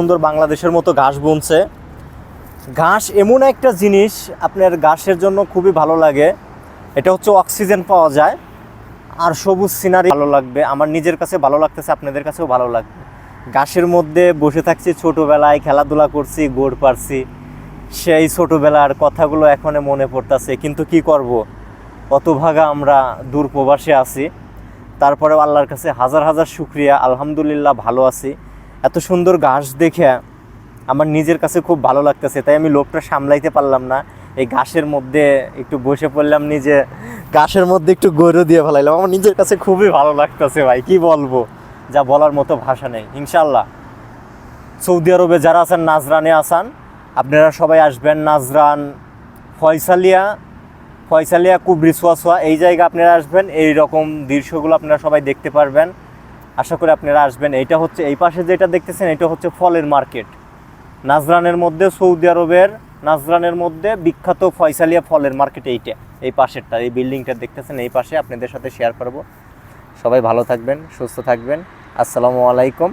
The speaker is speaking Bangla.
সুন্দর বাংলাদেশের মতো ঘাস বুনছে। ঘাস এমন একটা জিনিস আপনার ঘাসের জন্য খুবই ভালো লাগে। এটা হচ্ছে অক্সিজেন পাওয়া যায়। আর সবুজ সিনারি ভালো লাগবে। আমার নিজের কাছে ভালো লাগতেছে, আপনাদের কাছেও ভালো লাগবে। ঘাসের মধ্যে বসে থাকছি, ছোটোবেলায় খেলাধুলা করছি, গোড় পারছি সেই ছোটোবেলার কথাগুলো এখন মনে পড়তেছে, কিন্তু কি করব? অত ভাগা আমরা দূর প্রবাসে আছি। তারপরেও আল্লাহর কাছে হাজার হাজার শুক্রিয়া। আলহামদুলিল্লাহ ভালো আছি। এত সুন্দর ঘাস দেখে আমার নিজের কাছে খুব ভালো লাগতেছে, তাই আমি লোকটা সামলাইতে পারলাম না। এই ঘাসের মধ্যে একটু বসে পড়লাম, নিজে ঘাসের মধ্যে একটু গরু দিয়ে ফেলাইলাম। আমার নিজের কাছে খুবই ভালো লাগতেছে ভাই, কি বলব? যা বলার মতো ভাষা নেই ইনশাল্লাহ সৌদি আরবে যারা আছেন, নাজরানে আসান, আপনারা সবাই আসবেন নাজরান ফয়সালিয়া ফয়সালিয়া কুবরি সোয়াসোয়া এই জায়গা আপনারা আসবেন, এই রকম দৃশ্যগুলো আপনারা সবাই দেখতে পারবেন। আশা করি আপনারা আসবেন। এটা হচ্ছে, এই পাশে যেটা দেখতেছেন, এটা হচ্ছে ফলের মার্কেট। নাজরানের মধ্যে, সৌদি আরবের নাজরানের মধ্যে বিখ্যাত ফয়সালিয়া ফলের মার্কেট এইটা, এই পাশেরটা, এই বিল্ডিংটা দেখতেছেন, এই পাশে আপনাদের সাথে শেয়ার করব। সবাই ভালো থাকবেন, সুস্থ থাকবেন। আসসালামু আলাইকুম।